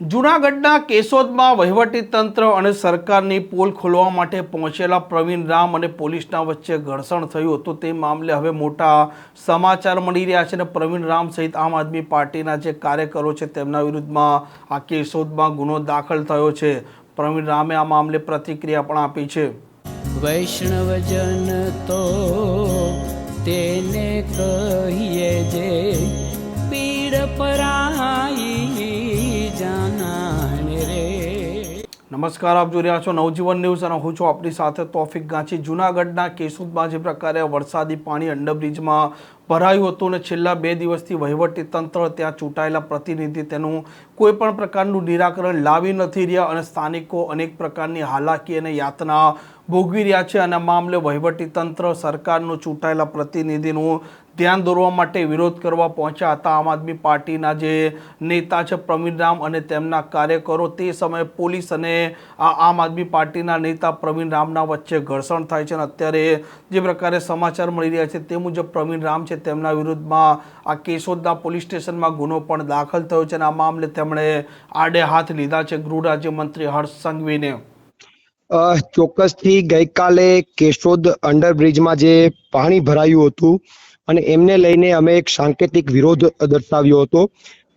જૂનાગઢના કેશોદમાં વહીવટીતંત્ર અને સરકારની પોલ ખોલવા માટે પહોંચેલા પ્રવીણ રામ અને પોલીસના વચ્ચે ઘર્ષણ થયું હતું. તે મામલે હવે મોટા સમાચાર મળી રહ્યા છે અને પ્રવીણ રામ સહિત આમ આદમી પાર્ટીના જે કાર્યકરો છે તેમના વિરુદ્ધમાં આ કેશોદમાં ગુનો દાખલ થયો છે. પ્રવીણ રામે આ મામલે પ્રતિક્રિયા પણ આપી છે. વૈષ્ણવજન તો તેને કહીએ નમસ્કાર, આપ જોઈ રહ્યા છો નવજીવન ન્યૂઝ અને હું છું આપણી સાથે તોફિક ગાંચી. જૂનાગઢના કેશોદમાં જે પ્રકારે વરસાદી પાણી અંડરબ્રિજમાં ભરાયું હતું અને છેલ્લા બે દિવસથી વહીવટી તંત્ર ત્યાં ચૂંટાયેલા પ્રતિનિધિ તેનું કોઈ પણ પ્રકારનું નિરાકરણ લાવી નથી રહ્યા અને સ્થાનિકો અનેક પ્રકારની હાલાકી અને યાતના ભોગવી રહ્યા છે. અને મામલે વહીવટી તંત્ર સરકારનું ચૂંટાયેલા પ્રતિનિધિનું ધ્યાન દોરવા માટે વિરોધ કરવા પહોંચ્યા હતા. આમ આદમી પાર્ટીના જે નેતા છે પ્રવીણ અને તેમના કાર્યકરો તે સમયે પોલીસ અને આમ આદમી પાર્ટીના નેતા પ્રવીણ રામના વચ્ચે ઘર્ષણ થાય છે અને અત્યારે જે પ્રકારે સમાચાર મળી રહ્યા છે તે મુજબ પ્રવીણ રામ છે તેમના વિરુદ્ધમાં આ કેશોદના પોલીસ સ્ટેશનમાં ગુનો પણ દાખલ થયો છે અને આ મામલે તેમણે આડે હાથ લીધા છે ગૃહ રાજ્યમંત્રી હર્ષ સંઘવીને. ચોક્કસથી ગઈકાલે કેશોદ અંડરબ્રિજમાં જે પાણી ભરાયું હતું અને એમને લઈને અમે એક સાંકેતિક વિરોધ દર્શાવ્યો હતો.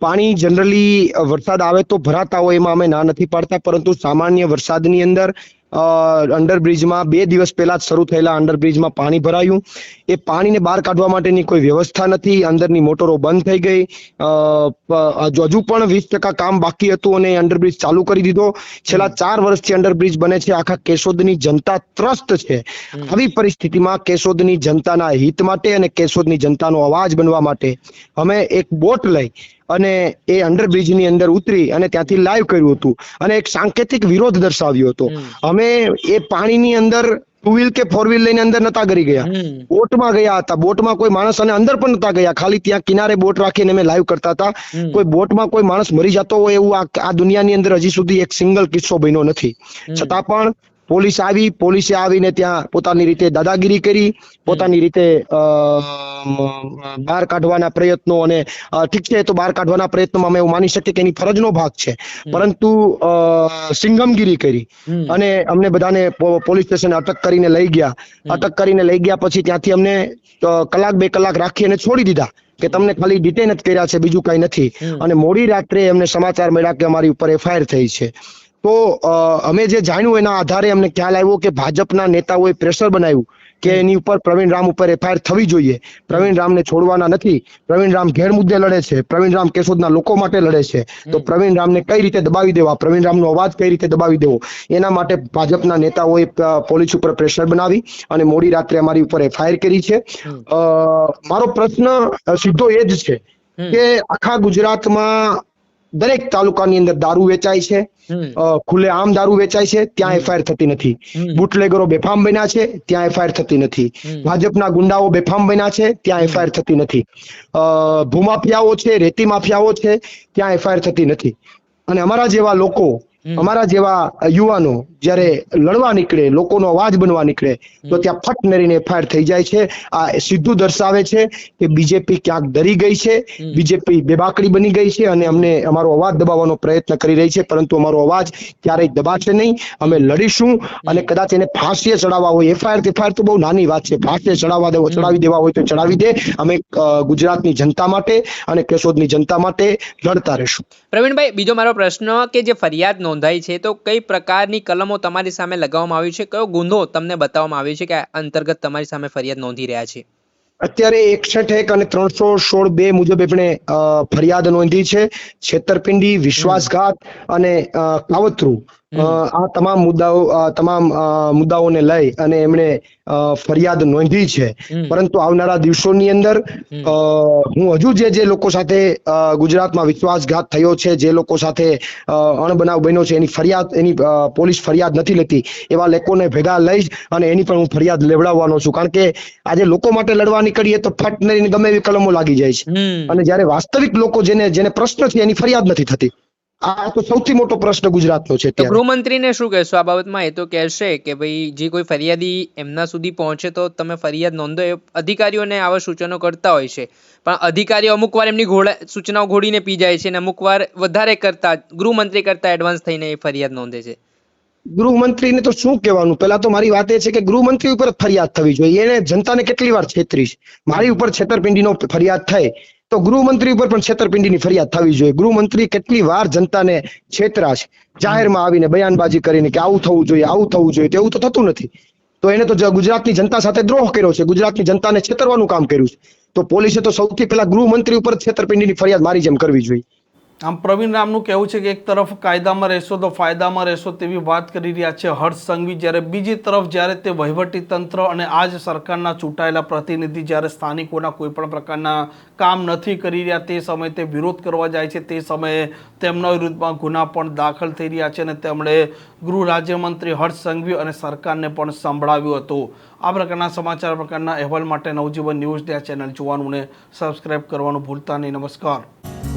પાણી જનરલી વરસાદ આવે તો ભરાતા હોય એમાં અમે ના નથી પાડતા, પરંતુ સામાન્ય વરસાદની અંદર અંડરબ્રિજમાં બે દિવસ પહેલા જ શરૂ થયેલા અંડરબ્રિજમાં પાણી ભરાયું. એ પાણીને બહાર કાઢવા માટેની કોઈ વ્યવસ્થા નથી. અંદરની મોટરો બંધ થઈ ગઈ. હજુ પણ વીસ ટકા કામ બાકી હતું અને અંડરબ્રિજ ચાલુ કરી દીધો. છેલ્લા ચાર વર્ષથી અંડરબ્રિજ બને છે. આખા કેશોદની જનતા ત્રસ્ત છે. આવી પરિસ્થિતિમાં કેશોદની જનતાના હિત માટે અને કેશોદની જનતાનો અવાજ બનવા માટે અમે એક બોટ લઈ અને એ અંડરબ્રિજની અંદર ઉતરી અને ત્યાંથી લાઈવ કર્યું હતું. અને એક સાંકેતિક વિરોધ દર્શાવ્યો હતો. અમે એ પાણીની અંદર ટુ વ્હીલ કે ફોર વ્હીલ લઈને અંદર નતા કરી ગયા. બોટમાં ગયા હતા. બોટમાં કોઈ માણસ અને અંદર પણ નતા ગયા. ખાલી ત્યાં કિનારે બોટ રાખીને અમે લાઈવ કરતા હતા. કોઈ બોટમાં કોઈ માણસ મરી જતો હોય એવું આ આ દુનિયાની અંદર હજી સુધી એક સિંગલ કિસ્સો બન્યો નથી. છતાં પણ પોલીસ આવી પોલીસે આવીને ત્યાં પોતાની રીતે દાદાગીરી કરી પોતાની રીતે બહાર કાઢવાના પ્રયત્નો અને ઠીક છે તો બહાર કાઢવાના પ્રયત્નોમાં અમે એવું માની શકીએ કે એની ફરજનો ભાગ છે. પરંતુ સિંગમગીરી કરી. અને અમને બધાને પોલીસ સ્ટેશન અટક કરીને લઈ ગયા. અટક કરીને લઈ ગયા પછી ત્યાંથી અમને કલાક બે કલાક રાખી અને છોડી દીધા કે તમને ખાલી ડિટેન જ કર્યા છે બીજું કઈ નથી. અને મોડી રાત્રે અમને સમાચાર મળ્યા કે અમારી ઉપર એફઆઈઆર થઈ છે. તો અમે જે જાણ્યું એના આધારે અમને ખ્યાલ આવ્યો કે ભાજપના નેતાઓએ પ્રેશર બનાવ્યું કે એની ઉપર પ્રવીણ રામ ઉપર એફઆઈઆર થવી જોઈએ. પ્રવીણ રામને છોડવાના નથી. પ્રવીણ રામ ઘેર મુદ્દે લડે છે. પ્રવીણ રામ કેશોદના લોકો માટે લડે છે. તો પ્રવીણ રામને કઈ રીતે દબાવી દેવા? પ્રવીણ રામનો અવાજ કઈ રીતે દબાવી દેવો? એના માટે ભાજપના નેતાઓએ પોલીસ ઉપર પ્રેશર બનાવી અને મોડી રાત્રે અમારી ઉપર એફઆઈઆર કરી છે. મારો પ્રશ્ન સીધો એ જ છે કે આખા ગુજરાતમાં દરેક તાલુકાની અંદર દારૂ વેચાય છે ખુલ્લે આમ દારૂ વેચાય છે ત્યાં એફઆઈઆર થતી નથી. બુટલેગરો બેફામ બન્યા છે ત્યાં એફઆઈઆર થતી નથી. ભાજપના ગુંડાઓ બેફામ બન્યા છે ત્યાં એફઆઈઆર થતી નથી. અ, ભૂમાફિયાઓ છે રેતી માફિયાઓ છે ત્યાં એફઆઈઆર થતી નથી. અને અમારા જેવા લોકો અમારા જેવા યુવાનો જ્યારે લડવા નીકળે લોકોનો અવાજ બનવા નીકળે તો ત્યાં ફટ નરીને એફઆઈઆર થઈ જાય છે. આ સીધું દર્શાવે છે કે બીજેપી ક્યાંક ડરી ગઈ છે. બીજેપી બેબાકડી બની ગઈ છે અને અમને અમારો અવાજ દબાવવાનો પ્રયત્ન કરી રહી છે પરંતુ અમારો અવાજ ક્યારેય દબાશે નહીં. અમે લડીશું અને કદાચ એને ફાંસીએ ચડાવવા હોય. એફઆઈઆર એફઆઈઆર તો બહુ નાની વાત છે. ફાંસીએ ચડાવવા દેવો ચડાવી દેવા હોય તો ચડાવી દે. અમે ગુજરાતની જનતા માટે અને કેશોદની જનતા માટે લડતા રહીશું. પ્રવીણભાઈ બીજો મારો પ્રશ્ન કે જે ફરિયાદ નોંધાઈ છે તો કઈ પ્રકારની કલમો તમારી સામે લગાવવામાં આવી છે? કયો ગુનો તમને બતાવવામાં આવ્યો છે કે અંતર્ગત તમારી સામે ફરિયાદ નોંધી રહ્યા છે? અત્યારે એકસઠ એક અને ત્રણસો સોળ બે મુજબ એમણે ફરિયાદ નોંધી છે. છેતરપિંડી, વિશ્વાસઘાત અને કાવતરું આ તમામ મુદ્દાઓ તમામ મુદ્દાઓને લઈ અને એમણે ફરિયાદ નોંધી છે. પરંતુ આવનારા દિવસોની અંદર હું હજુ જે જે લોકો સાથે ગુજરાતમાં વિશ્વાસઘાત થયો છે જે લોકો સાથે અણબનાવ બન્યો છે એની ફરિયાદ એની પોલીસ ફરિયાદ નથી લેતી એવા લોકોને ભેગા લઈ અને એની પણ હું ફરિયાદ લેવડાવવાનો છું. કારણ કે આજે લોકો માટે લડવા નીકળીએ તો ફટ નહીં ગમે એવી કલમો લાગી જાય છે. અને જ્યારે વાસ્તવિક લોકો જેને જેને પ્રશ્ન છે એની ફરિયાદ નથી થતી. આ તો સૌથી મોટો પ્રશ્ન ગુજરાતનો છે તો ગૃહમંત્રીને શું કહેશો? આ બાબતમાં એ તો કહેશે કે ભાઈ જે કોઈ ફરિયાદી એમના સુધી પહોંચે તો તમે ફરિયાદ નોંધો. એ અધિકારીઓને આવા સૂચનો કરતા હોય છે. પણ અધિકારીઓ અમુક વાર એમની ઘોડા સૂચનાઓ ઘોડીને પી જાય છે અને અમુક વાર વધારે કરતા ગૃહમંત્રી કરતા એડવાન્સ થઈને એ ફરિયાદ નોંધે છે. ગૃહમંત્રીને તો શું કહેવાનું? પહેલા તો મારી વાત એ છે કે ગૃહમંત્રી ઉપર ફરિયાદ થવી જોઈએ. એને જનતાને કેટલી વાર છેતરીશ મારી ઉપર છેતરપિંડીનો ફરિયાદ થાય. તો ગૃહમંત્રી ઉપર પણ છેતરપિંડીની ફરિયાદ થવી જોઈએ. ગૃહમંત્રી કેટલી વાર જનતાને છેતરા છે. જાહેરમાં આવીને બયાનબાજી કરીને કે આવું થવું જોઈએ, આવું થવું જોઈએ તેવું તો થતું નથી. તો એને તો ગુજરાતની જનતા સાથે દ્રોહ કર્યો છે. ગુજરાતની જનતાને છેતરવાનું કામ કર્યું છે. તો પોલીસે તો સૌથી પહેલા ગૃહમંત્રી ઉપર છેતરપિંડીની ફરિયાદ મારી જેમ કરવી જોઈએ. આમ પ્રવીણ રામનું કહેવું છે કે એક તરફ કાયદામાં રહેશો તો ફાયદામાં રહેશો તેવી વાત કરી રહ્યા છે હર્ષ સંઘવી. જ્યારે બીજી તરફ જ્યારે તે વહીવટી તંત્ર અને આ જ સરકારના ચૂંટાયેલા પ્રતિનિધિ જ્યારે સ્થાનિકોના કોઈપણ પ્રકારના કામ નથી કરી રહ્યા, તે સમયે તે વિરોધ કરવા જાય છે. તે સમયે તેમના વિરુદ્ધમાં ગુના પણ દાખલ થઈ રહ્યા છે અને તેમણે ગૃહ રાજ્યમંત્રી હર્ષ સંઘવી અને સરકારને પણ સંભળાવ્યું હતું. આ પ્રકારના સમાચાર પ્રકારના અહેવાલ માટે નવજીવન ન્યૂઝ આ ચેનલ જોવાનું ને સબસ્ક્રાઈબ કરવાનું ભૂલતા નહીં. નમસ્કાર.